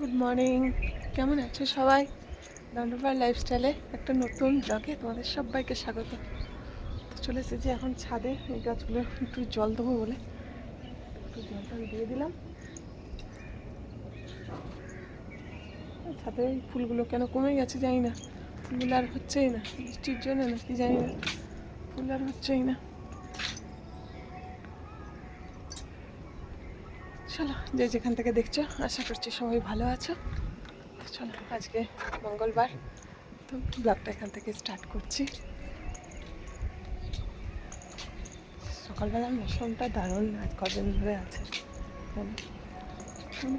Good morning কেমন আছো সবাই? দণ্ডপার লাইফস্টাইলে একটা নতুন ব্লগে তোমাদের সবাইকে স্বাগত। তো চলে এসেছি এখন ছাদে, এই গাছগুলো একটু জল দেবো বলে। একটু জলটা দিয়ে দিলাম। ছাদে ফুলগুলো কেন কমে গেছে জানি না। ফুল আর হচ্ছেই না, বৃষ্টির জন্য না কি জানি না। ফুল আর হচ্ছেই না। চলো, যে যেখান থেকে দেখছ, আশা করছি সবাই ভালো আছো। চলো, আজকে মঙ্গলবার, তো ব্লগটা এখান থেকে স্টার্ট করছি। সকালবেলা মৌসুমটা দারুণ আজ কদিন ধরে আছে।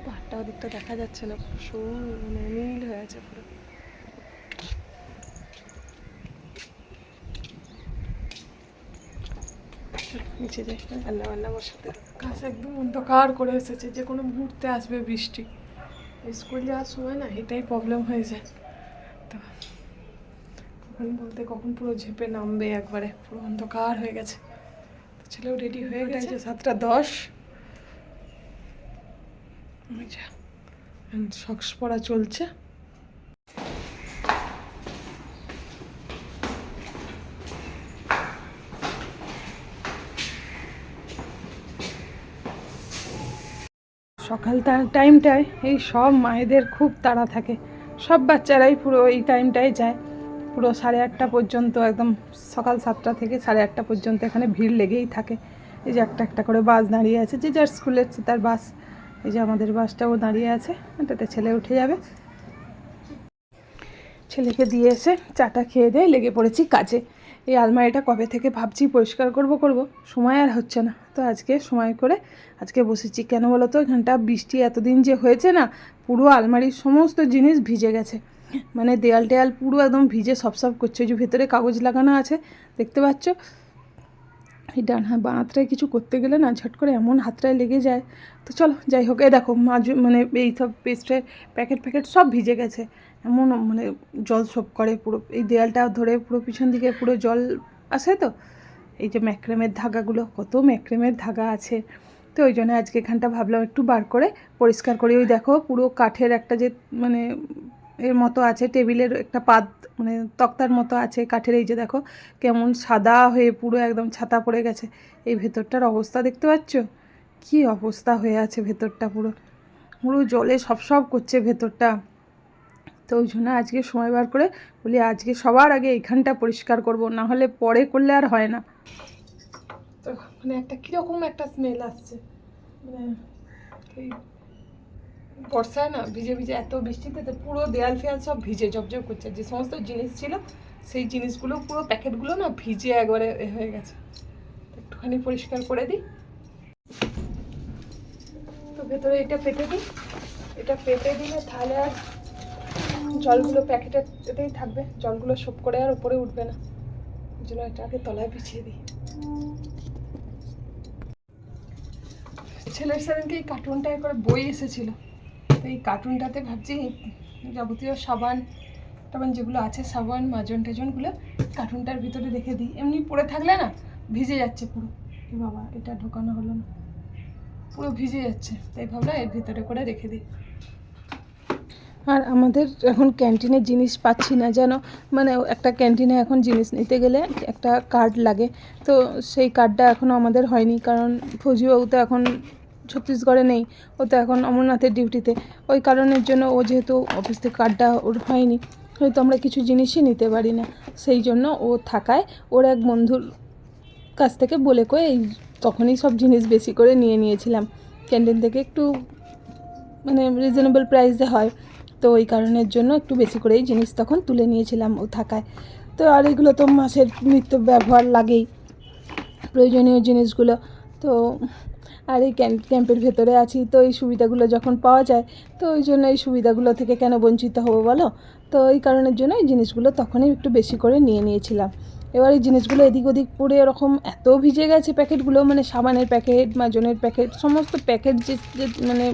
পাহাড়টা ওদিকটা দেখা যাচ্ছে না, পুরো মানে নীল হয়ে আছে পুরো চলো, নিচে যাই রান্না বান্না বসাতে কাজ একদম অন্ধকার করে এসেছে যে কোনো মুহূর্তে আসবে বৃষ্টি। স্কুল যাওয়ার সময় না এটাই প্রবলেম হয়ে যায়। তো কখন বলতে কখন পুরো ঝেপে নামবে একবারে পুরো অন্ধকার হয়ে গেছে। তো ছেলেও রেডি হয়ে গেছে। সাতটা দশ। সক্স পড়া চলছে। সকাল টাইমটায় এই সব মায়েদের খুব তাড়া থাকে। সব বাচ্চারাই পুরো এই টাইমটায় যায়। পুরো সাড়ে আটটা পর্যন্ত একদম সকাল সাতটা থেকে সাড়ে আটটা পর্যন্ত এখানে ভিড় লেগেই থাকে। এই যে একটা একটা করে বাস দাঁড়িয়ে আছে। যে যার স্কুলের তার বাস। এই যে আমাদের বাসটাও দাঁড়িয়ে আছে। এটাতে ছেলে উঠে যাবে। ছেলেকে দিয়ে এসে চাটা খেয়ে দিয়ে লেগে পড়েছি কাজে। এই আলমারিটা কবে থেকে ভাবছি পরিষ্কার করব করব, সময় আর হচ্ছে না। তো আজকে সময় করে আজকে বসেছি। কেন বলো তো, এখানটা বৃষ্টি এতদিন যে হয়েছে না, পুরো আলমারির সমস্ত জিনিস ভিজে গেছে। মানে দেয়াল টেয়াল পুরো একদম ভিজে সব সব করছে। যে ভেতরে কাগজ লাগানো আছে, দেখতে পাচ্ছ? এই ডান হাত, বাঁ হাতটায় কিছু করতে গেলে না ঝট করে এমন হাতটায় লেগে যায়। তো চলো, যাই হোক। এই দেখো, মাঝু মানে এই সব পেস্টের প্যাকেট প্যাকেট সব ভিজে গেছে। এমন মানে জল সব করে পুরো, এই দেয়ালটা ধরে পুরো পিছন দিকে পুরো জল আসে তো? এই যে ম্যাক্রেমের ধাগাগুলো, কত ম্যাক্রেমের ধাগা আছে। তো ওই জন্য আজকে এখানটা ভাবলাম একটু বার করে পরিষ্কার করি। ওই দেখো পুরো কাঠের একটা যে মানে এর মতো আছে, টেবিলের একটা পাত মানে তক্তার মতো আছে কাঠের। এই যে দেখো কেমন সাদা হয়ে পুরো একদম ছাতা পড়ে গেছে। এই ভেতরটার অবস্থা দেখতে পাচ্ছ? কি অবস্থা হয়ে আছে ভেতরটা পুরো। পুরো জলে সব সব করছে ভেতরটা। তো ওই জন্য আজকে সময় বার করে বলি, আজকে সবার আগে এইখানটা পরিষ্কার করব, না হলে পরে করলে আর হয় না। তো মানে একটা কীরকম একটা স্মেল আসছে? মানে এই বর্ষায় না ভিজে ভিজে এত বৃষ্টিতে তো পুরো দেয়াল ফেয়াল সব ভিজে জবজব করছে। যে সমস্ত জিনিস ছিল, সেই জিনিসগুলো পুরো প্যাকেটগুলো না ভিজে একবারে হয়ে গেছে। একটুখানি পরিষ্কার করে দিই। তো ভেতরে এটা পেতে দিই। এটা পেতে দিলে তাহলে আর জলগুলো প্যাকেটের এতেই থাকবে। জলগুলো সব করে আর উপরে উঠবে না। ওই জন্য এটা আগে তলায় পিছিয়ে দিই। ছেলের সেদিনকে এই কার্টুনটায় করে বই এসেছিল। এই কার্টুনটাতে ভাবছি যাবতীয় সাবান টাবান যেগুলো আছে, সাবান, মাজন টাজনগুলো কার্টুনটার ভিতরে রেখে দিই। এমনি পড়ে থাকলে না ভিজে যাচ্ছে পুরো। বাবা, এটা ঢোকানো হলো না। পুরো ভিজে যাচ্ছে। তাই ভাবলাম এর ভিতরে করে রেখে দিই। আর আমাদের এখন ক্যান্টিনে জিনিস পাচ্ছি না, যেন মানে একটা ক্যান্টিনে এখন জিনিস নিতে গেলে একটা কার্ড লাগে। তো সেই কার্ডটা এখনও আমাদের হয়নি, কারণ ফৌজিবাবু তো এখন ছত্তিশগড়ে নেই, ও তো এখন অমরনাথের ডিউটিতে ওই কারণের জন্য ও যেহেতু অফিস থেকে কার্ডটা ওর হয়নি, হয়তো আমরা কিছু জিনিসই নিতে পারি না। সেই জন্য ও থাকায় ওর এক বন্ধুর কাছ থেকে বলে কয়ে এই তখনই সব জিনিস বেশি করে নিয়ে নিয়েছিলাম। ক্যান্টিন থেকে একটু মানে রিজনেবল প্রাইসে হয়। তো ওই কারণের জন্য একটু বেশি করেই জিনিস তখন তুলে নিয়েছিলাম ও থাকায়। তো আর এগুলো তো মাসের নিত্য ব্যবহার লাগেই, প্রয়োজনীয় জিনিসগুলো। তো আর এই ক্যাম্প, ক্যাম্পের ভেতরে আছি, তো এই সুবিধাগুলো যখন পাওয়া যায়, তো ওই জন্য এই সুবিধাগুলো থেকে কেন বঞ্চিত হব বলো? তো এই কারণের জন্য এই জিনিসগুলো তখনই একটু বেশি করে নিয়ে নিয়েছিলাম। এবার এই জিনিসগুলো এদিক ওদিক পড়ে এরকম এত ভিজে গেছে প্যাকেটগুলো মানে সাবানের প্যাকেট, মাজনের প্যাকেট, সমস্ত প্যাকেট যে মানে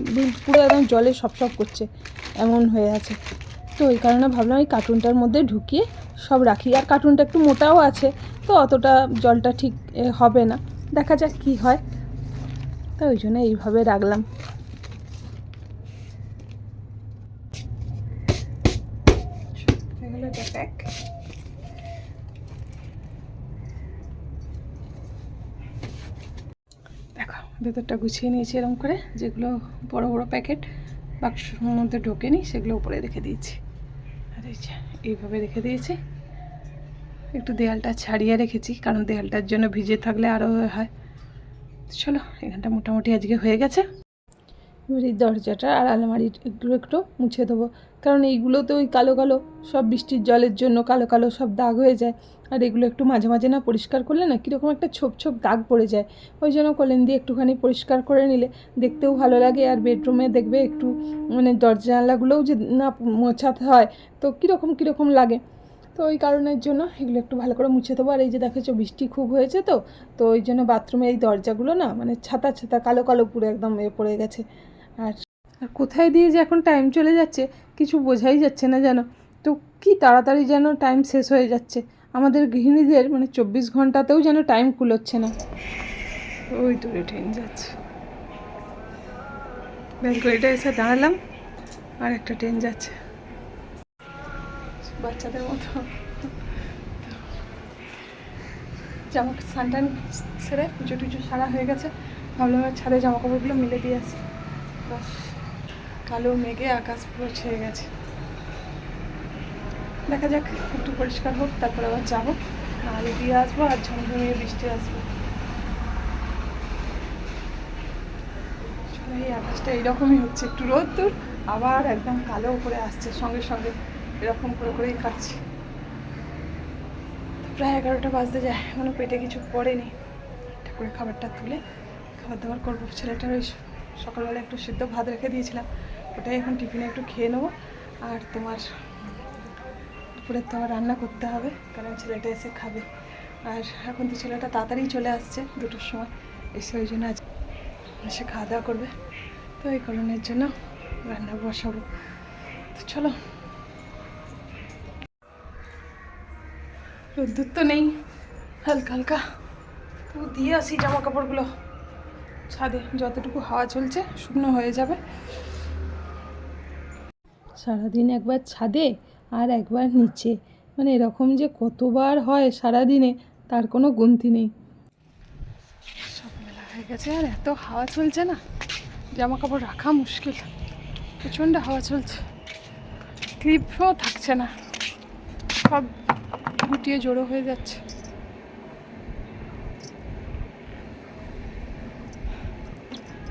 পুরো একদম জলে সপসপ করছে, এমন হয়ে আছে। তো ওই কারণে ভাবলাম এই কার্টুনটার মধ্যে ঢুকিয়ে সব রাখি। আর কার্টুনটা একটু মোটাও আছে, তো অতটা জলটা ঠিক হবে না। দেখা যাক কি হয়। তো ওই জন্য এইভাবে রাখলাম। প্যাক ভেতরটা গুছিয়ে নিয়েছি এরকম করে, যেগুলো বড় বড় প্যাকেট, বাক্সর মধ্যে ঢোকে ঢোকেনি, সেগুলো উপরে রেখে দিয়েছি। আর এই যে, এইভাবে রেখে দিয়েছি। একটু দেয়ালটা ছাড়িয়ে রেখেছি, কারণ দেয়ালটার জন্য ভিজে থাকলে আরও হয়। চলো, এখানটা মোটামুটি আজকে হয়ে গেছে। এবার এই দরজাটা আর আলমারির এগুলো একটু মুছে দেবো। কারণ এইগুলো তো ওই কালো কালো সব বৃষ্টির জলের জন্য কালো কালো সব দাগ হয়ে যায়। আর এগুলো একটু মাঝে মাঝে না পরিষ্কার করলে না কীরকম একটা ছোপ ছোপ দাগ পড়ে যায়। ওই জন্য কলেন দিয়ে একটুখানি পরিষ্কার করে নিলে দেখতেও ভালো লাগে আর বেডরুমে দেখবে একটু মানে দরজা জানলাগুলোও যে না মোছাতে হয় তো কীরকম কীরকম লাগে। তো ওই কারণের জন্য এগুলো একটু ভালো করে মুছে দেবো। আর এই যে দেখেছ বৃষ্টি খুব হয়েছে তো তো ওই জন্য বাথরুমের এই দরজাগুলো না মানে ছাতা ছাতা কালো কালো পুরো একদম এ পড়ে গেছে। আর আর কোথায় দিয়ে যে এখন টাইম চলে যাচ্ছে কিছু বোঝাই যাচ্ছে না যেন। তো কি তাড়াতাড়ি যেন টাইম শেষ হয়ে যাচ্ছে? আমাদের গৃহিণীদের মানে চব্বিশ ঘন্টাতেও যেন টাইম কুলোচ্ছে না। ওই দূরে ট্রেন যাচ্ছে। ব্যালকনিটা এসে দাঁড়ালাম আর একটা ট্রেন যাচ্ছে। বাচ্চাদের মতো। জামা সানটান সেরে পুজো টুজো সারা হয়ে গেছে। ভাবলাম ছাদে জামা কাপড়গুলো মিলে দিয়ে আসি। বাস কালো মেঘে আকাশ পুরো ছেয়ে গেছে। দেখা যাক, একটু পরিষ্কার হোক, তারপর আবার যাব। নাহলে দিয়ে আসব আর ঝমঝমিয়ে বৃষ্টি আসব। এই আকাশটা এইরকমই হচ্ছে, একটু রোদ দূর আবার একদম কালো করে আসছে, সঙ্গে সঙ্গে এরকম করে করেই খাচ্ছি প্রায় এগারোটা বাজতে যায়, এখনও পেটে কিছু পড়েনি। ঠাকুরের খাবারটা তুলে খাবার দাবার করব ছেলেটার ওই সকালবেলা একটু সিদ্ধ ভাত রেখে দিয়েছিলাম। ওটাই এখন টিফিনে একটু খেয়ে নেব। আর তোমার দুপুরে তো আবার রান্না করতে হবে, কারণ ছেলেটা এসে খাবে। আর এখন তো ছেলেটা তাড়াতাড়ি চলে আসছে দুটোর সময়। এসে ওই জন্য আজ এসে খাওয়া দাওয়া করবে। তো এই কারণের জন্য রান্না বসাবো। তো চলো। রোদ্দুর তো নেই, হালকা হালকা। তো দিয়ে আসি জামা কাপড়গুলো ছাদে যতটুকু হাওয়া চলছে শুকনো হয়ে যাবে। সারাদিন একবার ছাদে আর একবার নিচে। মানে এরকম যে কতবার হয় সারাদিনে, তার কোনো গুনতি নেই। সব মেলা হয়ে গেছে আর এত হাওয়া চলছে না জামা কাপড় রাখা মুশকিল। প্রচণ্ড হাওয়া চলছে ক্লিপও থাকছে না। সব গুটিয়ে জড়ো হয়ে যাচ্ছে।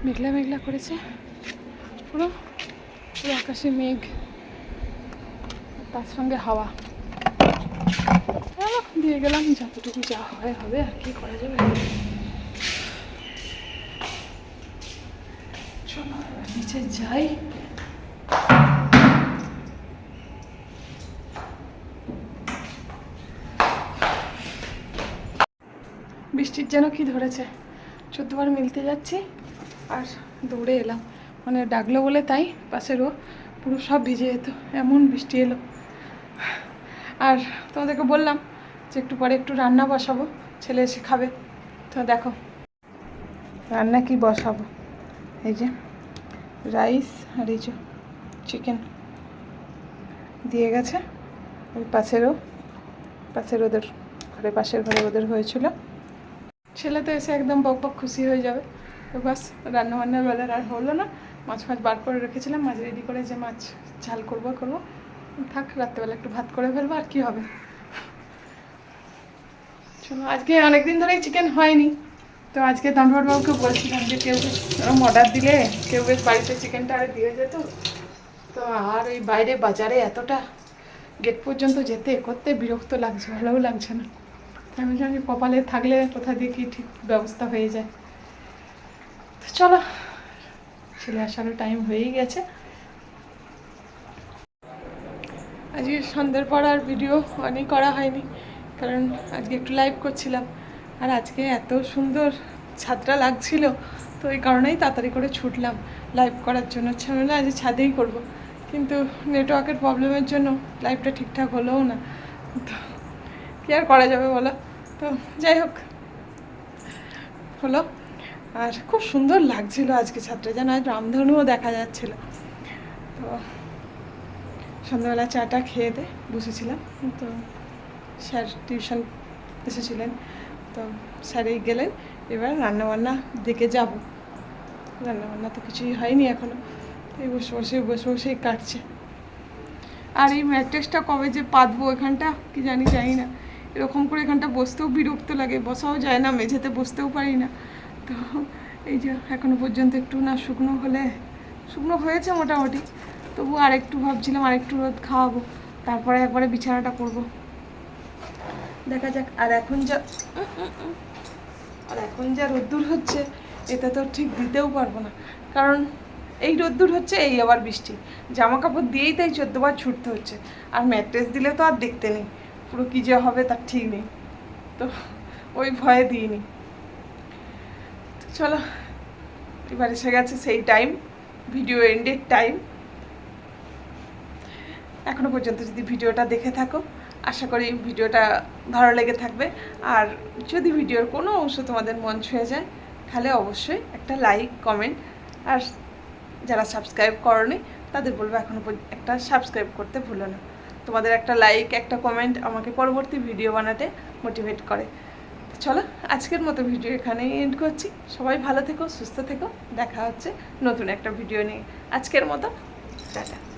মেঘলা মেঘলা করেছে। পুরো পুরো আকাশে মেঘ, তার সঙ্গে হাওয়া। দিয়ে গেলাম, যতটুকু যা হয় হবে আর কি করা যাবে। নিচে যাই। বৃষ্টির যেন কি ধরেছে, চোদ্দবার মিলতে যাচ্ছি। আর দৌড়ে এলাম। মানে ডাকলো বলে তাই পাশেরও পুরো সব ভিজে যেত, এমন বৃষ্টি এলো। আর তোমাদেরকে বললাম যে একটু পরে একটু রান্না বসাবো, ছেলে এসে খাবে। তো দেখো, রান্না কি বসাবো? এই যে রাইস আর এই যে চিকেন। দিয়ে গেছে ওই পাশেরও পাশের ওদের, ঘরে পাশের ঘরে ওদের হয়েছিল। ছেলে তো এসে একদম বক বক খুশি হয়ে যাবে। তো বাস রান্না বান্নার বেলার আর হলো না। মাছ ফাছ বার করে রেখেছিলাম, মাছ রেডি করে যে মাছ ঝাল করব করব। থাক, রাত্রেবেলা একটু ভাত করে ফেলব, আর কি হবে? চলো, আজকে অনেকদিন ধরেই চিকেন হয়নি। তো আজকে বাবুকে বলছিলাম যে কেউ ওরকম অর্ডার দিলে, কেউ বেশ বাড়িতে চিকেনটা আরে দিয়ে যেত, তো আর ওই বাইরে বাজারে এতটা গেট পর্যন্ত যেতে, করতে বিরক্ত লাগছে, ভালোও লাগছে না। আমি জানি কপালে থাকলে কোথা দিয়ে কি ঠিক ব্যবস্থা হয়ে যায়। চলো ছেলে আসারও টাইম হয়েই গেছে। আজকে সন্ধ্যের পর আর ভিডিও অনেক করা হয়নি, কারণ আজকে একটু লাইভ করছিলাম। আর আজকে এত সুন্দর ছাদটা লাগছিল, তো এই কারণেই তাড়াতাড়ি করে ছুটলাম লাইভ করার জন্য। ছিল আজ ছাদেই করব। কিন্তু নেটওয়ার্কের প্রবলেমের জন্য লাইভটা ঠিকঠাক হলোও না। তো কী আর করা যাবে বলো? তো যাই হোক, হলো। আর খুব সুন্দর লাগছিল আজকে ছাদটা, যেন আজ রামধনুও দেখা যাচ্ছিল। তো সন্ধ্যাবেলা চাটা খেয়ে দে, বসেছিলাম। তো স্যার টিউশন এসেছিলেন, তো স্যারেই গেলেন, এবার রান্নাবান্না দিকে যাব। রান্নাবান্না তো কিছুই হয়নি এখনও এই বসে বসে বসে বসেই কাটছে। আর এই ম্যাট্রেসটা কবে যে পাতবো এখানটা, কি জানি জানি না। এরকম করে এখানটা বসতেও বিরক্ত লাগে, বসাও যায় না, মেঝেতে বসতেও পারি না। তো এই যে, এখনও পর্যন্ত একটু না শুকনো হলে, শুকনো হয়েছে মোটামুটি, তবু আরেকটু ভাবছিলাম আরেকটু রোদ খাওয়াবো, তারপরে একবারে বিছানাটা করব। দেখা যাক, আর এখন যা, আর এখন যা রোদ্দুর হচ্ছে, এটা তো ঠিক দিতেও পারব না। কারণ এই রোদ্দুর হচ্ছে, এই আবার বৃষ্টি। জামা কাপড় দিয়েই তাই চোদ্দবার ছুটতে হচ্ছে। আর ম্যাট্রেস দিলে তো আর দেখতে নেই। পুরো কী যে হবে তার ঠিক নেই। তো ওই ভয়ে দিইনি। চলো, এবার এসে গেছে সেই টাইম ভিডিও এন্ডের টাইম এখনও পর্যন্ত যদি ভিডিওটা দেখে থাকো, আশা করি ভিডিওটা ভালো লেগে থাকবে। আর যদি ভিডিওর কোনো অংশ তোমাদের মন ছুঁয়ে যায়, তাহলে অবশ্যই একটা লাইক কমেন্ট আর যারা সাবস্ক্রাইব করনি, তাদের বলব এখনও একটা সাবস্ক্রাইব করতে ভুলো না। তোমাদের একটা লাইক একটা কমেন্ট আমাকে পরবর্তী ভিডিও বানাতে মোটিভেট করে। চলো, আজকের মতো ভিডিও এখানেই এন্ড করছি। সবাই ভালো থেকো, সুস্থ থেকো। দেখা হচ্ছে নতুন একটা ভিডিও নিয়ে। আজকের মতো, টাটা।